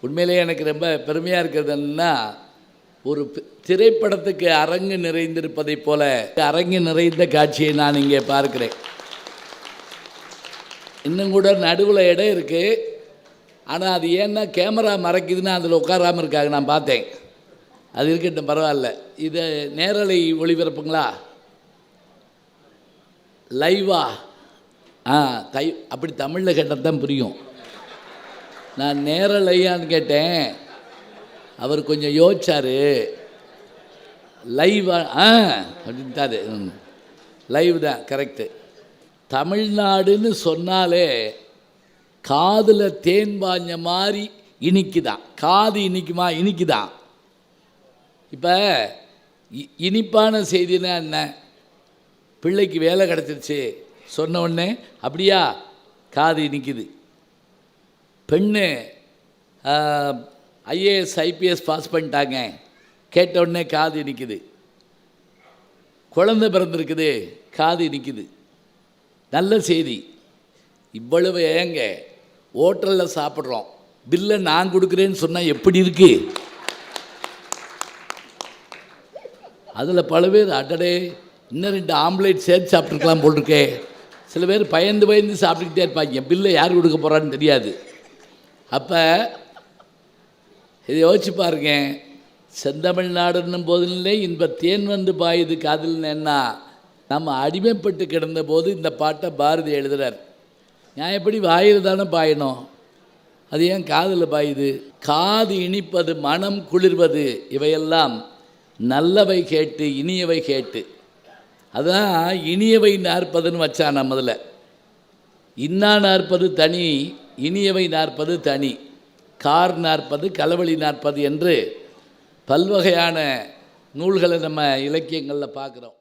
உண்மையிலேயே எனக்கு ரொம்ப பெருமையாக இருக்கிறதுன்னா ஒரு திரைப்படத்துக்கு அரங்கு நிறைந்திருப்பதைப் போல அரங்கு நிறைந்த காட்சியை நான் இங்கே பார்க்கிறேன். இன்னும் கூட நடுவில் இடம் இருக்குது ஆனால் அது ஏன்னா கேமரா மறைக்குதுன்னு அதில் உட்காராமல் இருக்காங்க. நான் பார்த்தேன். அது இருக்கட்டும் பரவாயில்ல. இது நேரலை ஒளிபரப்புங்களா? லைவா ஆ? கை அப்படி தமிழில் கேட்டால் தான் புரியும். நான் நேரலையான்னு கேட்டேன். அவர் கொஞ்சம் யோசிச்சார். லைவா ஆ அப்படின்ட்டாரு. ம். லைவ் தான் கரெக்டு தமிழ்நாடுன்னு சொன்னாலே காதில் தேன் பாஞ்ச மாதிரி இனிக்குதான். காது இனிக்குமா? இனிக்குதான். இப்போ இ- இனிப்பான செய்தினா என்ன? பிள்ளைக்கு வேலை கிடச்சிருச்சு. சொன்ன உடனே அப்படியா? காது இனிக்குது. பெண்ணு ஐஏஎஸ் ஐபிஎஸ் பாஸ் பண்ணிட்டாங்க. கேட்ட உடனே காது நிற்குது குழந்தை பிறந்திருக்குது காது நிற்குது நல்ல செய்தி. இவ்வளவு ஏங்க ஹோட்டலில் சாப்பிட்றோம். பில்லை நான் கொடுக்குறேன்னு சொன்னால் எப்படி இருக்கு? அதில் பல பேர் அடடே இன்னும் ரெண்டு ஆம்லேட் சேர்த்து சாப்பிட்ருக்கலாம் போட்டிருக்கே சில பேர் பயந்து பயந்து சாப்பிட்டுக்கிட்டே இருப்பாங்க. பில்லை யார் கொடுக்க போகிறான்னு தெரியாது. அப்போ இதை யோசிச்சு பாருங்க செந்தமிழ்நாடுன்னும் போதிலே இன்ப தேன் வந்து பாயுது காதல்னா நம்ம அடிமைப்பட்டு கிடந்த போது இந்த பாட்டை பாரதி எழுதுகிறார் நான் எப்படி வாயில் தானே பாயணும்? அது ஏன் காதில் பாயுது? காது இனிப்பது மனம் குளிர்வது இவையெல்லாம் நல்லவை கேட்டு இனியவை கேட்டு. அதான் இனியவை நாற்பதுன்னு வச்சான் நான் முதல்ல இன்னா நாற்பது தனி இனியவை நாற்பது தனி கார் நாற்பது களவழி நாற்பது என்று பல்வகையான நூல்களை நம்ம இலக்கியங்களில் பார்க்குறோம்.